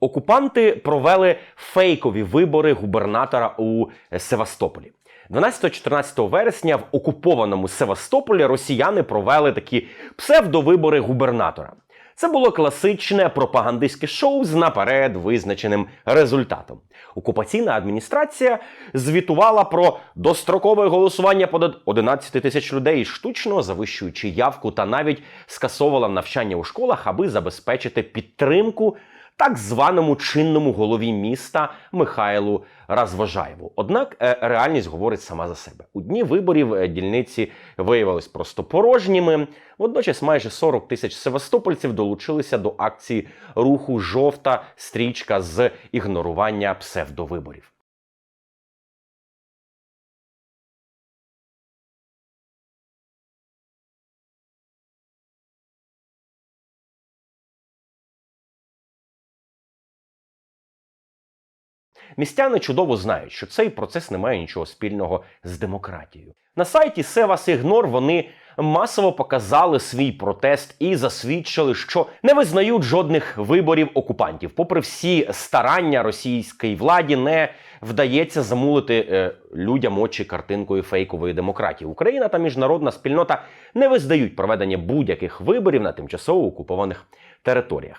Окупанти провели фейкові вибори губернатора у Севастополі. 12-14 вересня в окупованому Севастополі росіяни провели такі псевдовибори губернатора. Це було класичне пропагандистське шоу з наперед визначеним результатом. Окупаційна адміністрація звітувала про дострокове голосування понад 11 тисяч людей, штучно завищуючи явку та навіть скасовувала навчання у школах, аби забезпечити підтримку так званому чинному голові міста Михайлу Разважаєву. Однак е, реальність говорить сама за себе. У дні виборів е, дільниці виявились просто порожніми. Водночас майже 40 тисяч севастопольців долучилися до акції руху жовта стрічка з ігнорування псевдовиборів. Містяни чудово знають, що цей процес не має нічого спільного з демократією. На сайті Севас Ігнор вони масово показали свій протест і засвідчили, що не визнають жодних виборів окупантів. Попри всі старання російській владі, не вдається замулити е, людям очі картинкою фейкової демократії. Україна та міжнародна спільнота не визнають проведення будь-яких виборів на тимчасово окупованих територіях.